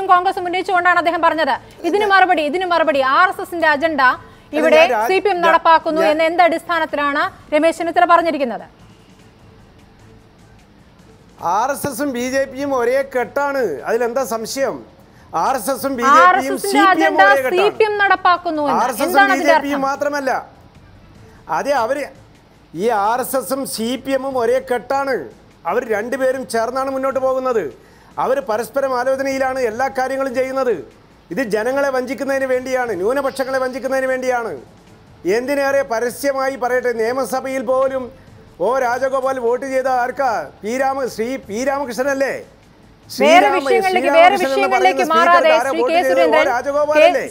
ും കോൺഗ്രസും ഉന്നയിച്ചുകൊണ്ടാണ് അദ്ദേഹം പറഞ്ഞത്. ഇതിന് മറുപടി ഇതിന് മറുപടി. ആർ എസ് എസിന്റെ അജണ്ട ഇവിടെ സി പി എം നടപ്പാക്കുന്നു എന്ന് എന്ത് അടിസ്ഥാനത്തിലാണ് രമേശ് ചെന്നിത്തല പറഞ്ഞിരിക്കുന്നത്? ആർ എസ് എസും ബി ജെ പിയും ഒരേ കെട്ടാണ്. അതിലെന്താ സംശയം? ആർ എസ് എസും ബി ജെ പിയും സി പി എം ഒരേ കെട്ടാണ്. നടപ്പാക്കുന്നു. ആർ എസ് എസും ബി ജെ പിയും മാത്രമല്ല. അതെ അവർ ഈ ആർ എസ് എസും സി പി എമ്മും ഒരേ കെട്ടാണ്. അവർ രണ്ടുപേരും ചേർന്നാണ് മുന്നോട്ട് പോകുന്നത്. അവർ പരസ്പരം ആലോചനയിലാണ് എല്ലാ കാര്യങ്ങളും ചെയ്യുന്നത്. ഇത് ജനങ്ങളെ വഞ്ചിക്കുന്നതിന് വേണ്ടിയാണ് ന്യൂനപക്ഷങ്ങളെ വഞ്ചിക്കുന്നതിന് വേണ്ടിയാണ്. എന്തിനേറെ പരസ്യമായി പറയട്ടെ നിയമസഭയിൽ പോലും ഓ രാജഗോപാൽ വോട്ട് ചെയ്ത ആർക്കാ? പി രാമ ശ്രീ പി രാമകൃഷ്ണനല്ലേ വേറെ വിഷയങ്ങളിലേക്ക് വേറെ വിഷയങ്ങളിലേക്ക് മാറാതെ ശ്രീ കെ സുരേന്ദ്രൻ?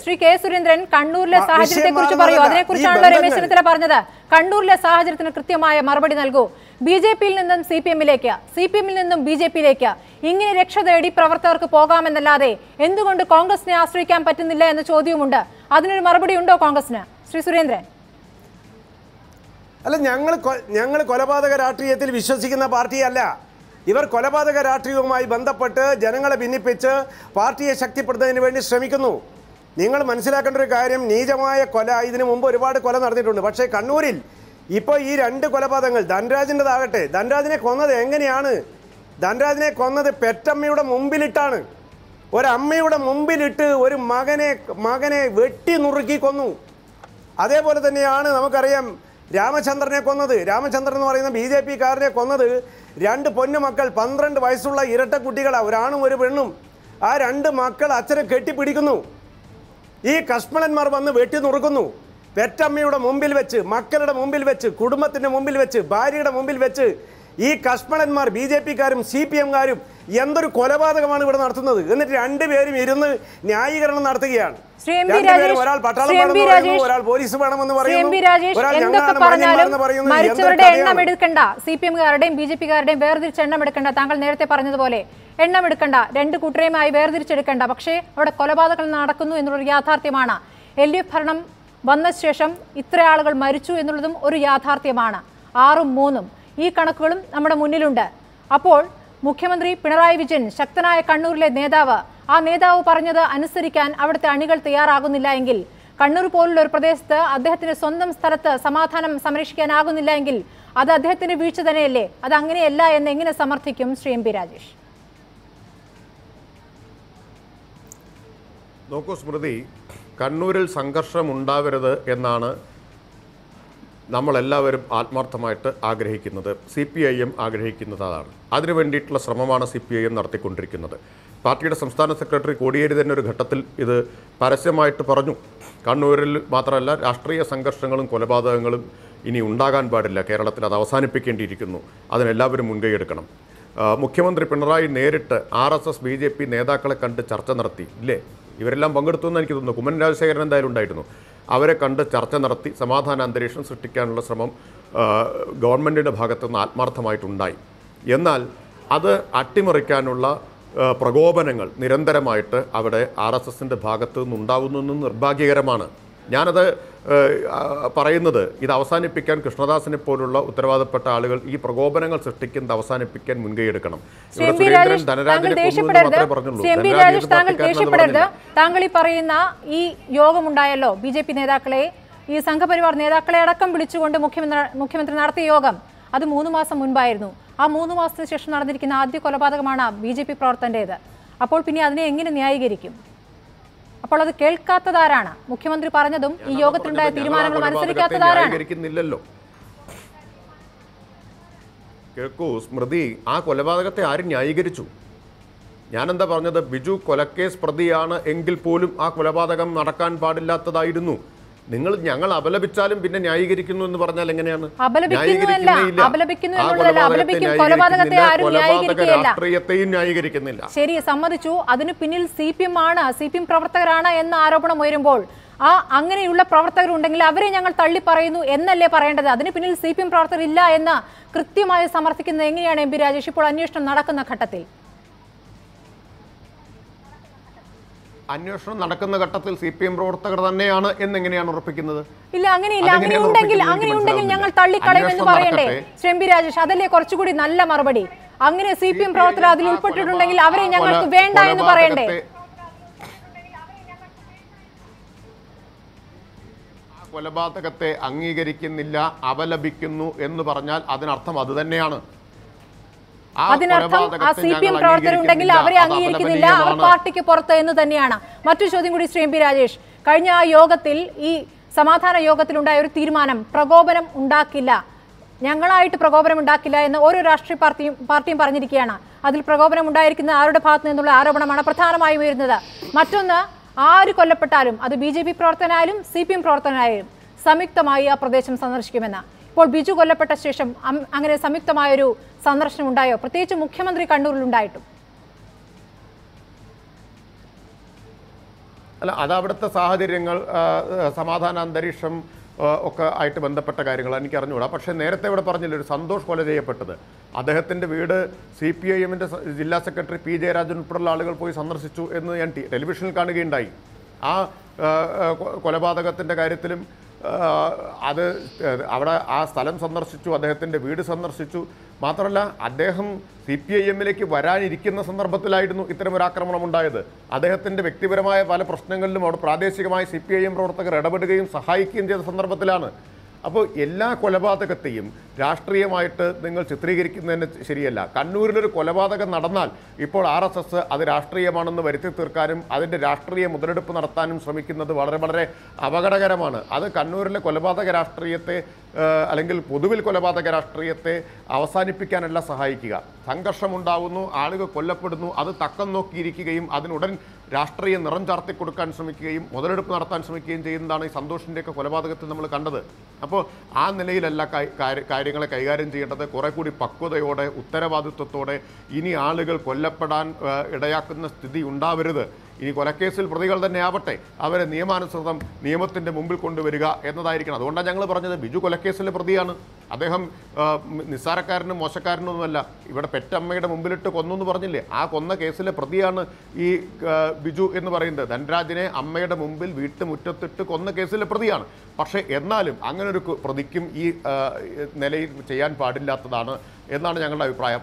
ശ്രീ കെ സുരേന്ദ്രൻ കണ്ണൂരിലെ സാഹചര്യത്തെ കുറിച്ച് പറയൂ. അതിനെ അതിനെക്കുറിച്ചാണല്ലോ രമേശ് ചെന്നിത്തല പറഞ്ഞത്. കണ്ണൂരിലെ സാഹചര്യത്തിന് കൃത്യമായ മറുപടി നൽകൂ. ബി ജെ പിയിൽ നിന്നും സി പി എമ്മിലേക്ക് സി പി എമ്മിൽ നിന്നും ബി ജെ പിയിലേക്ക് ഇങ്ങനെ രക്ഷ തേടി പ്രവർത്തകർക്ക് പോകാമെന്നല്ലാതെ എന്തുകൊണ്ട് കോൺഗ്രസിനെ ആശ്രയിക്കാൻ പറ്റുന്നില്ല എന്ന ചോദ്യവുമുണ്ട്. അതിനൊരു മറുപടി ഉണ്ടോ കോൺഗ്രസിന്? ശ്രീ സുരേന്ദ്രൻ. അല്ല ഞങ്ങൾ ഞങ്ങൾ കൊലപാതക രാഷ്ട്രീയത്തിൽ വിശ്വസിക്കുന്ന പാർട്ടിയല്ല. ഇവർ കൊലപാതക രാഷ്ട്രീയവുമായി ബന്ധപ്പെട്ട് ജനങ്ങളെ ഭിന്നിപ്പിച്ച് പാർട്ടിയെ ശക്തിപ്പെടുത്തുന്നതിന് വേണ്ടി ശ്രമിക്കുന്നു. നിങ്ങൾ മനസ്സിലാക്കേണ്ട ഒരു കാര്യം നീചമായ കൊല ഇതിനു മുമ്പ് ഒരുപാട് കൊല നടന്നിട്ടുണ്ട്. പക്ഷേ കണ്ണൂരിൽ ഇപ്പോൾ ഈ രണ്ട് കൊലപാതകങ്ങൾ ധനരാജിന്റെതാകട്ടെ ധനരാജിനെ കൊന്നത് എങ്ങനെയാണ്? ധനരാജിനെ കൊന്നത് പെറ്റമ്മയുടെ മുമ്പിലിട്ടാണ്. ഒരമ്മയുടെ മുമ്പിലിട്ട് ഒരു മകനെ മകനെ വെട്ടി നുറുക്കി കൊന്നു. അതേപോലെ തന്നെയാണ് നമുക്കറിയാം രാമചന്ദ്രനെ കൊന്നത്. രാമചന്ദ്രൻ എന്ന് പറയുന്ന ബി ജെ പിക്കാരനെ കൊന്നത് രണ്ട് പൊന്നുമക്കൾ പന്ത്രണ്ട് വയസ്സുള്ള ഇരട്ട കുട്ടികളാണ് ഒരാണും ഒരു പെണ്ണും. ആ രണ്ട് മക്കൾ അച്ഛനെ കെട്ടിപ്പിടിക്കുന്നു. ഈ കഷ്മളന്മാർ വന്ന് വെട്ടി നുറുക്കുന്നു. പെറ്റമ്മയുടെ മുമ്പിൽ വെച്ച് മക്കളുടെ മുമ്പിൽ വെച്ച് കുടുംബത്തിന്റെ മുമ്പിൽ വെച്ച് ഭാര്യയുടെ മുമ്പിൽ വെച്ച് ഈ കഷ്മണന്മാർ ബി ജെ പിക്കാരും സി പി എംകാരും എന്തൊരു കൊലപാതകമാണ് ഇവിടെ നടത്തുന്നത്? എന്നിട്ട് രണ്ടുപേരും ഇരുന്ന് ന്യായീകരണം നടത്തുകയാണ്. ഒരാൾ പട്ടാളം ഒരാൾ പോലീസ് വേണമെന്ന് പറയുന്നു മരിച്ചവരുടെ എണ്ണം എടുക്കണ്ട. സി പി എംകാരുടെയും ബി ജെ പിക്കാരുടെയും വേർതിരിച്ച് എണ്ണം എടുക്കണ്ട താങ്കൾ നേരത്തെ പറഞ്ഞതുപോലെ എണ്ണം എടുക്കണ്ട രണ്ട് കൂട്ടരെയുമായി വേർതിരിച്ചെടുക്കണ്ട. പക്ഷേ അവിടെ കൊലപാതകങ്ങൾ നടക്കുന്നു എന്നുള്ളൊരു യാഥാർത്ഥ്യമാണ്. എൽ ഡി എഫ് ഭരണം വന്ന ശേഷം ഇത്ര ആളുകൾ മരിച്ചു എന്നുള്ളതും ഒരു യാഥാർത്ഥ്യമാണ്. ആറും മൂന്നും ഈ കണക്കുകളും നമ്മുടെ മുന്നിലുണ്ട്. അപ്പോൾ മുഖ്യമന്ത്രി പിണറായി വിജയൻ ശക്തനായ കണ്ണൂരിലെ നേതാവ് ആ നേതാവ് പറഞ്ഞത് അനുസരിക്കാൻ അവിടുത്തെ അണികൾ തയ്യാറാകുന്നില്ല എങ്കിൽ കണ്ണൂർ പോലുള്ള ഒരു പ്രദേശത്ത് അദ്ദേഹത്തിന്റെ സ്വന്തം സ്ഥലത്ത് സമാധാനം സംരക്ഷിക്കാനാകുന്നില്ല എങ്കിൽ അത് അദ്ദേഹത്തിന്റെ വീഴ്ച തന്നെയല്ലേ? അത് അങ്ങനെയല്ല എന്ന് എങ്ങനെ സമർത്ഥിക്കും ശ്രീ എം പി രാജേഷ്? നോക്കൂ സ്മൃതി കണ്ണൂരിൽ സംഘർഷം ഉണ്ടാവരുത് എന്നാണ് നമ്മളെല്ലാവരും ആത്മാർത്ഥമായിട്ട് ആഗ്രഹിക്കുന്നത്. സി പി ഐ എം ആഗ്രഹിക്കുന്നത് അതാണ് അതിനു വേണ്ടിയിട്ടുള്ള ശ്രമമാണ് സി പി ഐ എം നടത്തിക്കൊണ്ടിരിക്കുന്നത്. പാർട്ടിയുടെ സംസ്ഥാന സെക്രട്ടറി കോടിയേരി തന്നെ ഒരു ഘട്ടത്തിൽ ഇത് പരസ്യമായിട്ട് പറഞ്ഞു. കണ്ണൂരിൽ മാത്രമല്ല രാഷ്ട്രീയ സംഘർഷങ്ങളും കൊലപാതകങ്ങളും ഇനി ഉണ്ടാകാൻ പാടില്ല. കേരളത്തിൽ അത് അവസാനിപ്പിക്കേണ്ടിയിരിക്കുന്നു. അതിനെല്ലാവരും മുൻകൈയെടുക്കണം. മുഖ്യമന്ത്രി പിണറായി നേരിട്ട് R S S B J P നേതാക്കളെ കണ്ട് ചർച്ച നടത്തി ഇല്ലേ? ഇവരെല്ലാം പങ്കെടുത്തു എന്ന് എനിക്ക് തോന്നുന്നു. കുമ്മൻ രാജശേഖരൻ എന്തായാലും ഉണ്ടായിരുന്നു. അവരെ കണ്ട് ചർച്ച നടത്തി സമാധാന അന്തരീക്ഷം സൃഷ്ടിക്കാനുള്ള ശ്രമം ഗവൺമെന്റിന്റെ ഭാഗത്തുനിന്ന് ആത്മാർത്ഥമായിട്ടുണ്ടായി. എന്നാൽ അത് അട്ടിമറിക്കാനുള്ള പ്രകോപനങ്ങൾ നിരന്തരമായിട്ട് അവിടെ ആർ എസ് എസിന്റെ ഭാഗത്തു നിന്നുണ്ടാവുന്നു നിർഭാഗ്യകരമാണ്. ഞാനത് പറയുന്നത് ഇത് അവസാനിപ്പിക്കാൻ കൃഷ്ണദാസിനെ പോലുള്ള ഉത്തരവാദപ്പെട്ട ആളുകൾ ഈ പ്രകോപനങ്ങൾ സൃഷ്ടിക്കുന്നത് അവസാനിപ്പിക്കാൻ മുൻകൈയെടുക്കണം എടുക്കണം. ദേഷ്യപ്പെടരുത്. താങ്കൾ ഈ പറയുന്ന ഈ യോഗമുണ്ടായല്ലോ ബി ജെ പി നേതാക്കളെ ഈ സംഘപരിവാർ നേതാക്കളെ അടക്കം വിളിച്ചുകൊണ്ട് മുഖ്യമന്ത്രി മുഖ്യമന്ത്രി നടത്തിയ യോഗം. അത് മൂന്ന് മാസം മുൻപായിരുന്നു. ആ മൂന്ന് മാസത്തിന് ശേഷം നടന്നിരിക്കുന്ന ആദ്യ കൊലപാതകമാണ് ബി ജെ പി പ്രവർത്തന്റേത് അപ്പോൾ പിന്നെ അതിനെ എങ്ങനെ ന്യായീകരിക്കും? അപ്പോൾ അത് കേൾക്കാത്തതാരാണ്? മുഖ്യമന്ത്രി പറഞ്ഞതും ഈ യോഗത്തിലുണ്ടായ തീരുമാനങ്ങൾ തീരുമാനങ്ങളും അനുസരിക്കാത്തതാരാണ് കേൾക്കൂ സ്മൃതി ആ കൊലപാതകത്തെ ആരും ന്യായീകരിച്ചു? ഞാനെന്താ പറഞ്ഞത്? ബിജു കൊലക്കേസ് പ്രതിയാണ് എങ്കിൽ പോലും ആ കൊലപാതകം നടക്കാൻ പാടില്ലാത്തതായിരുന്നു. നിങ്ങൾ ഞങ്ങൾ അപലപിച്ചാലും പിന്നെ ന്യായീകരിക്കുന്നു എന്ന് പറഞ്ഞാൽ എങ്ങനെയാണ്. രാഷ്ട്രീയത്തെയും ന്യായീകരിക്കുന്നില്ല. ശരി സമ്മതിച്ചു. അതിന് പിന്നിൽ സി പി എം ആണ്. സി പി എം പ്രവർത്തകരാണ് എന്ന ആരോപണം ഉയരുമ്പോൾ ആ അങ്ങനെയുള്ള പ്രവർത്തകരുണ്ടെങ്കിൽ അവരെ ഞങ്ങൾ തള്ളി പറയുന്നു എന്നല്ലേ പറയേണ്ടത്? അതിന് പിന്നിൽ സി പി എം പ്രവർത്തകർ ഇല്ല എന്ന് കൃത്യമായി സമർത്ഥിക്കുന്നത് എങ്ങനെയാണ് എം പി രാജേഷ്? ഇപ്പോൾ അന്വേഷണം നടക്കുന്ന ഘട്ടത്തിൽ. അന്വേഷണം നടക്കുന്ന ഘട്ടത്തിൽ സി പി എം പ്രവർത്തകർ തന്നെയാണ് എന്നെങ്ങനെയാണ് ഉറപ്പിക്കുന്നത്? ഇല്ല അങ്ങനെയില്ല. അങ്ങനെയുണ്ടെങ്കിൽ അങ്ങനെയുണ്ടെങ്കിൽ ഞങ്ങൾ തള്ളിക്കളയുമെന്ന് പറയണ്ടേ? ശ്രീ രാജേഷ് അതല്ലേ കുറച്ചുകൂടി നല്ല മറുപടി? അങ്ങനെ സി പി എം പ്രവർത്തകർ അതിൽ ഉൾപ്പെട്ടിട്ടുണ്ടെങ്കിൽ അവരെ ഞങ്ങൾക്ക് വേണ്ട എന്ന് പറയണ്ടേ? കൊലപാതകത്തെ അംഗീകരിക്കുന്നില്ല അപലപിക്കുന്നു എന്ന് പറഞ്ഞാൽ അതിനർത്ഥം അത് തന്നെയാണ്. അതിനർത്ഥം ആ സി പി എം പ്രവർത്തകരുണ്ടെങ്കിൽ അവരെ അംഗീകരിക്കുന്നില്ല. അവർ പാർട്ടിക്ക് പുറത്ത് എന്ന് തന്നെയാണ്. മറ്റു ചോദ്യം കൂടി ശ്രീ എം പി രാജേഷ്. കഴിഞ്ഞ ആ യോഗത്തിൽ ഈ സമാധാന യോഗത്തിലുണ്ടായ ഒരു തീരുമാനം പ്രകോപനം ഉണ്ടാക്കില്ല. ഞങ്ങളായിട്ട് പ്രകോപനം ഉണ്ടാക്കില്ല എന്ന് ഓരോ രാഷ്ട്രീയ പാർട്ടിയും പാർട്ടിയും പറഞ്ഞിരിക്കുകയാണ്. അതിൽ പ്രകോപനം ഉണ്ടായിരിക്കുന്ന ആരുടെ ഭാഗത്തു നിന്നുള്ള ആരോപണമാണ് പ്രധാനമായും ഉയരുന്നത്. മറ്റൊന്ന് ആര് കൊല്ലപ്പെട്ടാലും അത് ബി ജെ പി പ്രവർത്തനായാലും സി പി എം പ്രവർത്തനായാലും സംയുക്തമായി ആ പ്രദേശം സന്ദർശിക്കുമെന്ന്. ഇപ്പോൾ ബിജു കൊല്ലപ്പെട്ട ശേഷം അങ്ങനെ സംയുക്തമായൊരു സന്ദർശനം ഉണ്ടായോ പ്രത്യേകിച്ച് മുഖ്യമന്ത്രി കണ്ണൂരിൽ ഉണ്ടായിട്ടും അല്ല അത് അവിടുത്തെ സാഹചര്യങ്ങൾ സമാധാന അന്തരീക്ഷം ഒക്കെ ആയിട്ട് ബന്ധപ്പെട്ട കാര്യങ്ങൾ എനിക്ക് അറിഞ്ഞുകൂടാ പക്ഷേ നേരത്തെ ഇവിടെ പറഞ്ഞില്ല ഒരു സന്തോഷ് കൊല ചെയ്യപ്പെട്ടത്. അദ്ദേഹത്തിന്റെ വീട് സി പി ഐ എമ്മിന്റെ ജില്ലാ സെക്രട്ടറി പി ജയരാജൻ ഉൾപ്പെടെയുള്ള ആളുകൾ പോയി സന്ദർശിച്ചു എന്ന് ഞാൻ ടെലിവിഷനിൽ കാണുകയുണ്ടായി. ആ കൊലപാതകത്തിന്റെ കാര്യത്തിലും അത് അവിടെ ആ സ്ഥലം സന്ദർശിച്ചു അദ്ദേഹത്തിന്റെ വീട് സന്ദർശിച്ചു. മാത്രമല്ല അദ്ദേഹം സി പി ഐ എമ്മിലേക്ക് വരാനിരിക്കുന്ന സന്ദർഭത്തിലായിരുന്നു ഇത്തരമൊരു ആക്രമണം ഉണ്ടായത് അദ്ദേഹത്തിന്റെ വ്യക്തിപരമായ പല പ്രശ്നങ്ങളിലും അവിടെ പ്രാദേശികമായി സി പി ഐ എം പ്രവർത്തകർ ഇടപെടുകയും സഹായിക്കുകയും ചെയ്ത സന്ദർഭത്തിലാണ് അപ്പോൾ എല്ലാ കൊലപാതകത്തെയും രാഷ്ട്രീയമായിട്ട് നിങ്ങൾ ചിത്രീകരിക്കുന്നതിന് ശരിയല്ല. കണ്ണൂരിലൊരു കൊലപാതകം നടന്നാൽ ഇപ്പോൾ ആർ എസ് എസ് അത് രാഷ്ട്രീയമാണെന്ന് വരുത്തി തീർക്കാനും അതിന്റെ രാഷ്ട്രീയ മുതലെടുപ്പ് നടത്താനും ശ്രമിക്കുന്നത് വളരെ വളരെ അപകടകരമാണ്. അത് കണ്ണൂരിലെ കൊലപാതക രാഷ്ട്രീയത്തെ അല്ലെങ്കിൽ പൊതുവിൽ കൊലപാതക രാഷ്ട്രീയത്തെ അവസാനിപ്പിക്കാനല്ല സഹായിക്കുക. സംഘർഷമുണ്ടാവുന്നു ആളുകൾ കൊല്ലപ്പെടുന്നു അത് തക്കം നോക്കിയിരിക്കുകയും അതിനുടൻ രാഷ്ട്രീയ നിറം ചാർത്തി കൊടുക്കാൻ ശ്രമിക്കുകയും മുതലെടുപ്പ് നടത്താൻ ശ്രമിക്കുകയും ചെയ്യുന്നതാണ് ഈ സന്തോഷിന്റെയൊക്കെ കൊലപാതകത്തിൽ നമ്മൾ കണ്ടത്. അപ്പോൾ ആ നിലയിലല്ല കാര്യങ്ങളെ കൈകാര്യം ചെയ്യേണ്ടത്. കുറെ കൂടി പക്വതയോടെ ഉത്തരവാദിത്വത്തോടെ ഇനി ആളുകൾ കൊല്ലപ്പെടാൻ ഇടയാക്കുന്ന സ്ഥിതി ഉണ്ടാവരുത്. ഇനി കൊലക്കേസിൽ പ്രതികൾ തന്നെ ആവട്ടെ. അവരെ നിയമാനുസൃതം നിയമത്തിന്റെ മുമ്പിൽ കൊണ്ടുവരിക എന്നതായിരിക്കണം. അതുകൊണ്ടാണ് ഞങ്ങൾ പറഞ്ഞത് ബിജു കൊലക്കേസിലെ പ്രതിയാണ്. അദ്ദേഹം നിസ്സാരക്കാരനും മോശക്കാരനൊന്നുമല്ല ഇവിടെ പെറ്റമ്മയുടെ മുമ്പിലിട്ട് കൊന്നു എന്ന് പറഞ്ഞില്ലേ? ആ കൊന്ന കേസിലെ പ്രതിയാണ് ഈ ബിജു എന്ന് പറയുന്നത്. ധനരാജിനെ അമ്മയുടെ മുമ്പിൽ വീട്ടുമുറ്റത്തിട്ട് കൊന്ന കേസിലെ പ്രതിയാണ്. പക്ഷേ എന്നാലും അങ്ങനെ ഒരു പ്രതിക്കും ഈ നിലയിൽ ചെയ്യാൻ പാടില്ലാത്തതാണ് എന്നാണ് ഞങ്ങളുടെ അഭിപ്രായം.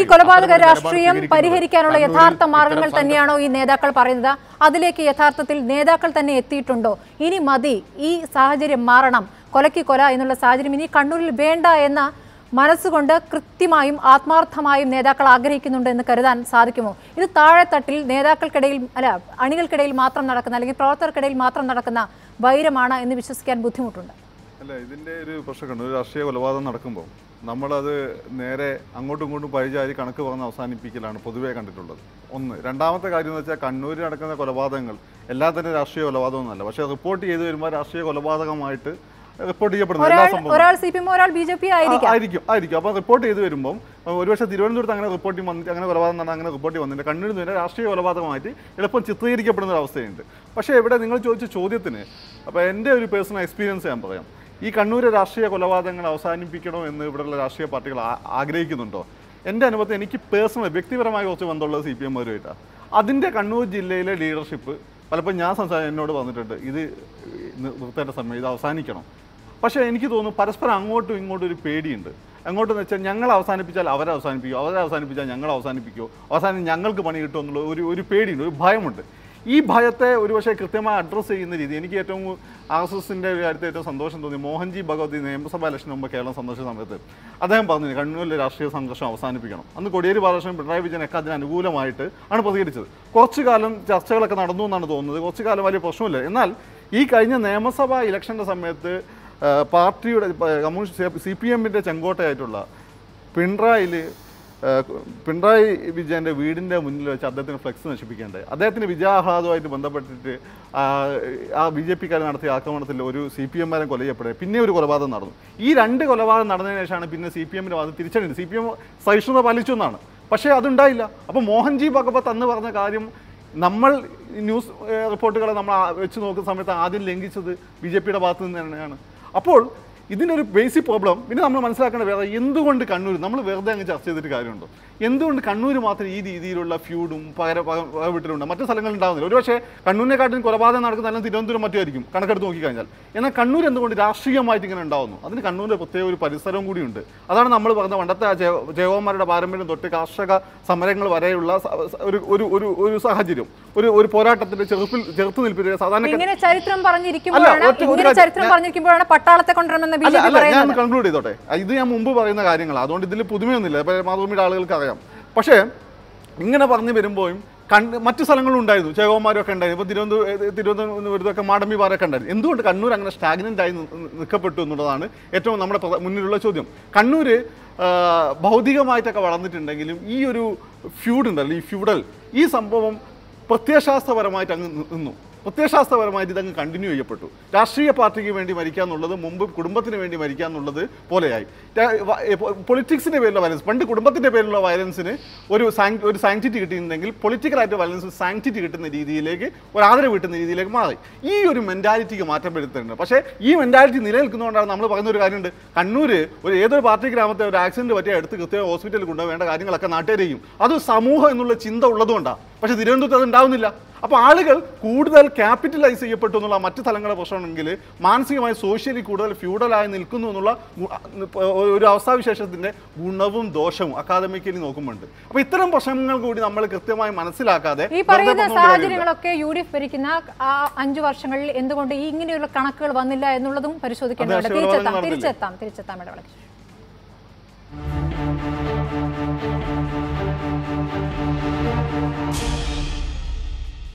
ഈ കൊലപാതക രാഷ്ട്രീയം പരിഹരിക്കാനുള്ള യഥാർത്ഥ മാർഗങ്ങൾ തന്നെയാണോ ഈ നേതാക്കൾ പറയുന്നത്? അതിലേക്ക് യഥാർത്ഥത്തിൽ നേതാക്കൾ തന്നെ എത്തിയിട്ടുണ്ടോ? ഇനി മതി ഈ സാഹചര്യം മാറണം. കൊലയ്ക്ക് കൊല എന്നുള്ള സാഹചര്യം ഇനി കണ്ണൂരിൽ വേണ്ട എന്ന മനസ്സുകൊണ്ട് കൃത്യമായും ആത്മാർത്ഥമായും നേതാക്കൾ ആഗ്രഹിക്കുന്നുണ്ട് എന്ന് കരുതാൻ സാധിക്കുമോ? ഇത് താഴെത്തട്ടിൽ നേതാക്കൾക്കിടയിൽ അല്ല അണികൾക്കിടയിൽ മാത്രം നടക്കുന്ന അല്ലെങ്കിൽ പ്രവർത്തകർക്കിടയിൽ മാത്രം നടക്കുന്ന വൈരമാണ് എന്ന് വിശ്വസിക്കാൻ ബുദ്ധിമുട്ടുണ്ട്. അല്ല ഇതിന്റെ ഒരു പ്രശ്നമുണ്ട്. ഒരു രാഷ്ട്രീയ കൊലപാതകം നടക്കുമ്പോൾ നമ്മളത് നേരെ അങ്ങോട്ടും ഇങ്ങോട്ടും പരിചാരി കണക്ക് പറഞ്ഞ് അവസാനിപ്പിക്കലാണ് പൊതുവേ കണ്ടിട്ടുള്ളത്. ഒന്ന്. രണ്ടാമത്തെ കാര്യം എന്ന് വെച്ചാൽ കണ്ണൂരിൽ നടക്കുന്ന കൊലപാതകങ്ങൾ എല്ലാ തന്നെ രാഷ്ട്രീയ കൊലപാതകമൊന്നുമല്ല. പക്ഷേ റിപ്പോർട്ട് ചെയ്ത് വരുമ്പോൾ രാഷ്ട്രീയ കൊലപാതകമായിട്ട് റിപ്പോർട്ട് ചെയ്യപ്പെടുന്നത് എല്ലാ ഒരാൾ സംഭവങ്ങളും. ഒരാൾ സി പി എം ഒരാൾ ബി ജെ പി ആയിരിക്കാം. ആയിരിക്കും അപ്പോൾ റിപ്പോർട്ട് ചെയ്ത് വരുമ്പോൾ ഒരു ഒരുപക്ഷെ തിരുവനന്തപുരത്ത് അങ്ങനെ റിപ്പോർട്ടിംഗ് വന്നിട്ട് അങ്ങനെ കൊലപാതകം നടന്ന അങ്ങനെ റിപ്പോർട്ട് വന്നിട്ട് കണ്ണൂരിൽ നിന്ന് രാഷ്ട്രീയ കൊലപാതകമായിട്ട് എളുപ്പം ചിത്രീകരിക്കപ്പെടുന്ന ഒരു അവസ്ഥയുണ്ട്. പക്ഷേ ഇവിടെ നിങ്ങൾ ചോദിച്ച ചോദ്യത്തിന് അപ്പോൾ എന്റെ ഒരു പേഴ്സണൽ എക്സ്പീരിയൻസ് ഞാൻ പറയാം. ഈ കണ്ണൂർ രാഷ്ട്രീയ കൊലപാതകങ്ങൾ അവസാനിപ്പിക്കണോ എന്ന് ഇവിടെയുള്ള രാഷ്ട്രീയ പാർട്ടികൾ ആഗ്രഹിക്കുന്നുണ്ടോ? എന്റെ അനുഭവത്തിൽ എനിക്ക് പേഴ്സണൽ വ്യക്തിപരമായി കുറച്ച് ബന്ധമുള്ളത് സി പി എമ്മുമാരുമായിട്ടാണ് അതിന്റെ കണ്ണൂർ ജില്ലയിലെ ലീഡർഷിപ്പ് പലപ്പോഴും ഞാൻ സംസാരം എന്നോട് വന്നിട്ടുണ്ട് ഇത് നിർത്തേണ്ട സമയം ഇത് അവസാനിക്കണം. പക്ഷേ എനിക്ക് തോന്നുന്നു പരസ്പരം അങ്ങോട്ടും ഇങ്ങോട്ടും ഒരു പേടിയുണ്ട്. അങ്ങോട്ടെന്ന് വെച്ചാൽ ഞങ്ങൾ അവസാനിപ്പിച്ചാൽ അവരെ അവസാനിപ്പിക്കും അവരെ അവസാനിപ്പിച്ചാൽ ഞങ്ങൾ അവസാനിപ്പിക്കുമോ അവസാനം ഞങ്ങൾക്ക് പണി കിട്ടുമോ എന്നുള്ള ഒരു ഒരു പേടിയുണ്ട് ഒരു ഭയമുണ്ട്. ഈ ഭയത്തെ ഒരുപക്ഷെ കൃത്യമായി അഡ്രസ്സ് ചെയ്യുന്ന രീതി. എനിക്ക് ഏറ്റവും ആർ എസ് എസിന്റെ ഒരു കാര്യത്തിൽ ഏറ്റവും സന്തോഷം തോന്നി മോഹൻജി ഭഗവതി നിയമസഭാ ഇലക്ഷന് മുമ്പ് കേരളം സന്ദർശിച്ച സമയത്ത് അദ്ദേഹം പറഞ്ഞു കണ്ണൂരിലെ രാഷ്ട്രീയ സംഘർഷം അവസാനിപ്പിക്കണം. അന്ന് കൊടിയേരി ബാലകൃഷ്ണൻ പിണറായി വിജയനൊക്കെ അതിന് അനുകൂലമായിട്ട് ആണ് പ്രതികരിച്ചത്. കുറച്ചു കാലം ചർച്ചകളൊക്കെ നടന്നു എന്നാണ് തോന്നുന്നത്. കുറച്ചു കാലം വലിയ പ്രശ്നമില്ല. എന്നാൽ ഈ കഴിഞ്ഞ നിയമസഭാ ഇലക്ഷന്റെ സമയത്ത് പാർട്ടിയുടെ കമ്മ്യൂണിസ്റ്റ് സി പി എമ്മിന്റെ ചെങ്കോട്ടയായിട്ടുള്ള പിണറായിൽ പിണറായി വിജയന്റെ വീടിന്റെ മുന്നിൽ വെച്ച് അദ്ദേഹത്തിന് ഫ്ലെക്സ് നശിപ്പിക്കേണ്ടത്. അദ്ദേഹത്തിന് വിജയാഹ്ലാദവുമായിട്ട് ബന്ധപ്പെട്ടിട്ട് ആ, ബി ജെ പിക്കാർ നടത്തിയ ആക്രമണത്തിൽ ഒരു സി പി എമ്മാരെ കൊല പിന്നെ ഒരു കൊലപാതകം നടന്നു. ഈ രണ്ട് കൊലപാതകം നടന്നതിന് ശേഷമാണ് പിന്നെ സി പി എമ്മിന്റെ വാദം തിരിച്ചടിഞ്ഞത് സി പി എം സഹിഷ്ണുത പാലിച്ചു എന്നാണ്. പക്ഷേ അതുണ്ടായില്ല. അപ്പോൾ മോഹൻജി ഭഗവത് അന്ന് പറഞ്ഞ കാര്യം നമ്മൾ ന്യൂസ് റിപ്പോർട്ടുകളെ നമ്മൾ വെച്ച് നോക്കുന്ന സമയത്ത് ആദ്യം ലംഘിച്ചത് ബി ജെ പിയുടെ ഭാഗത്ത് നിന്ന് തന്നെയാണ് അപ്പോൾ ഇതിനൊരു ബേസിക് പ്രോബ്ലം പിന്നെ നമ്മൾ മനസ്സിലാക്കേണ്ട വേറെ എന്തുകൊണ്ട് കണ്ണൂർ നമ്മൾ വെറുതെ അങ്ങ് ചർച്ച ചെയ്തിട്ട് കാര്യമുണ്ടോ? എന്തുകൊണ്ട് കണ്ണൂർ മാത്രം ഈ രീതിയിലുള്ള ഫ്യൂഡും പകര വീട്ടിലുണ്ട് മറ്റു സ്ഥലങ്ങളിൽ ഉണ്ടാകുന്നില്ല ഒരുപക്ഷെ കണ്ണൂരിനെക്കാട്ടിലും കൊലപാതകം നടക്കുന്ന നല്ല തിരുവനന്തപുരം മറ്റുമായിരിക്കും കണക്കെടുത്ത് നോക്കിക്കഴിഞ്ഞാൽ. എന്നാൽ കണ്ണൂർ എന്തുകൊണ്ട് രാഷ്ട്രീയമായിട്ട് ഇങ്ങനെ ഉണ്ടാകുന്നു അതിന് കണ്ണൂരിന്റെ പ്രത്യേക ഒരു പരിസരവും കൂടിയുണ്ട്. അതാണ് നമ്മൾ പറഞ്ഞ പണ്ടത്തെ ജയവന്മാരുടെ ജയ പാരമ്പര്യം തൊട്ട് കർഷക സമരങ്ങൾ വരെയുള്ള ഒരു ഒരു ഒരു ഒരു സാഹചര്യം. ഒരു ഒരു പോരാട്ടത്തിന്റെ ചെറുപ്പിൽ ചെറുത്ത് നിൽപ്പിൽ സാധാരണ ഇങ്ങനെ ചരിത്രം പറഞ്ഞിരിക്കുമ്പോഴാണ് ചരിത്രം പറഞ്ഞിരിക്കുമ്പോഴാണ് പട്ടാളത്തെ കൊണ്ടുവരണമെന്ന് ഞാൻ കൺക്ലൂഡ് ചെയ്തോട്ടെ. ഇത് ഞാൻ മുമ്പ് പറയുന്ന കാര്യങ്ങളാണ്. അതുകൊണ്ട് ഇതിൽ പുതുമയൊന്നുമില്ല. മാതൃഭൂമിയുടെ ആളുകൾക്ക് അറിയാം. പക്ഷേ ഇങ്ങനെ പറഞ്ഞു വരുമ്പോഴും കണ്ണ് മറ്റു സ്ഥലങ്ങളും ഉണ്ടായിരുന്നു. ചേകോമാരൊക്കെ ഉണ്ടായിരുന്നു. ഇപ്പോൾ തിരുവനന്തപുരം തിരുവനന്തപുരത്തൊക്കെ മാടമ്പി പാറയൊക്കെ ഉണ്ടായിരുന്നു. എന്തുകൊണ്ട് കണ്ണൂർ അങ്ങനെ സ്റ്റാഗ്നന്റ് ആയി നിൽക്കപ്പെട്ടു എന്നുള്ളതാണ് ഏറ്റവും നമ്മുടെ മുന്നിലുള്ള ചോദ്യം. കണ്ണൂർ ഭൗതികമായിട്ടൊക്കെ വളർന്നിട്ടുണ്ടെങ്കിലും ഈ ഒരു ഫ്യൂഡ് ഉണ്ടല്ലോ ഈ ഫ്യൂഡൽ ഈ സംഭവം പ്രത്യയശാസ്ത്രപരമായിട്ട് അങ്ങ് നിന്നു. പ്രത്യയശാസ്ത്രപരമായിട്ട് ഇതങ്ങ് കണ്ടിന്യൂ ചെയ്യപ്പെട്ടു. രാഷ്ട്രീയ പാർട്ടിക്ക് വേണ്ടി മരിക്കുക എന്നുള്ളത് മുമ്പ് കുടുംബത്തിന് വേണ്ടി മരിക്കുക എന്നുള്ളത് പോലെയായി. പൊളിറ്റിക്സിന്റെ പേരിലുള്ള വയലൻസ് പണ്ട് കുടുംബത്തിന്റെ പേരിലുള്ള വയലൻസിന് ഒരു ഒരു സാങ്ക്ടിറ്റി കിട്ടിയിരുന്നെങ്കിൽ പൊളിറ്റിക്കലായിട്ട് വയലൻസ് സാങ്ക്ടിറ്റി കിട്ടുന്ന രീതിയിലേക്ക് ഒരു ആദരവ് കിട്ടുന്ന രീതിയിലേക്ക് മാറി. ഈ ഒരു മെന്റാലിറ്റിക്ക് മാറ്റം വരുത്തുന്നുണ്ട് പക്ഷേ ഈ മെന്റാലിറ്റി നിലനിൽക്കുന്നതുകൊണ്ടാണ് നമ്മൾ പറയുന്ന ഒരു കാര്യമുണ്ട്. കണ്ണൂർ ഒരു ഏതൊരു പാർട്ടി ഗ്രാമത്തെ ഒരു ആക്സിഡന്റ് പറ്റിയ എടുത്ത് കൃത്യമായി ഹോസ്പിറ്റലിൽ കൊണ്ടുപോകേണ്ട കാര്യങ്ങളൊക്കെ നാട്ടുകാരെയും അത് സമൂഹം എന്നുള്ള ചിന്ത ഉള്ളതുകൊണ്ടാണ് പക്ഷേ തിരുവനന്തപുരത്ത് അത് ഉണ്ടാവുന്നില്ല. അപ്പോൾ ആളുകൾ കൂടുതൽ ക്യാപിറ്റലൈസ് ചെയ്യപ്പെട്ടു എന്നുള്ള മറ്റു സ്ഥലങ്ങളെ പ്രശ്നമാണെങ്കിൽ മാനസികമായി സോഷ്യലി കൂടുതൽ ഫ്യൂഡലായി നിൽക്കുന്നു എന്നുള്ള ഒരു അവസ്ഥാവിശേഷത്തിന്റെ ഗുണവും ദോഷവും അക്കാദമിക്കലി നോക്കുമ്പോണ്ട് അപ്പോൾ ഇത്തരം പ്രശ്നങ്ങൾ കൂടി നമ്മൾ കൃത്യമായി മനസ്സിലാക്കാതെ ഈ പറയുന്ന സാഹചര്യങ്ങളൊക്കെ യു ഡി എഫ് ഭരിക്കുന്ന ആ അഞ്ചു വർഷങ്ങളിൽ എന്തുകൊണ്ട് ഈ ഇങ്ങനെയുള്ള കണക്കുകൾ വന്നില്ല എന്നുള്ളതും പരിശോധിക്കേണ്ടതുണ്ട്. തിരിച്ചെത്താം തിരിച്ചെത്താം തിരിച്ചെത്താം ഇടവേളയ്ക്ക്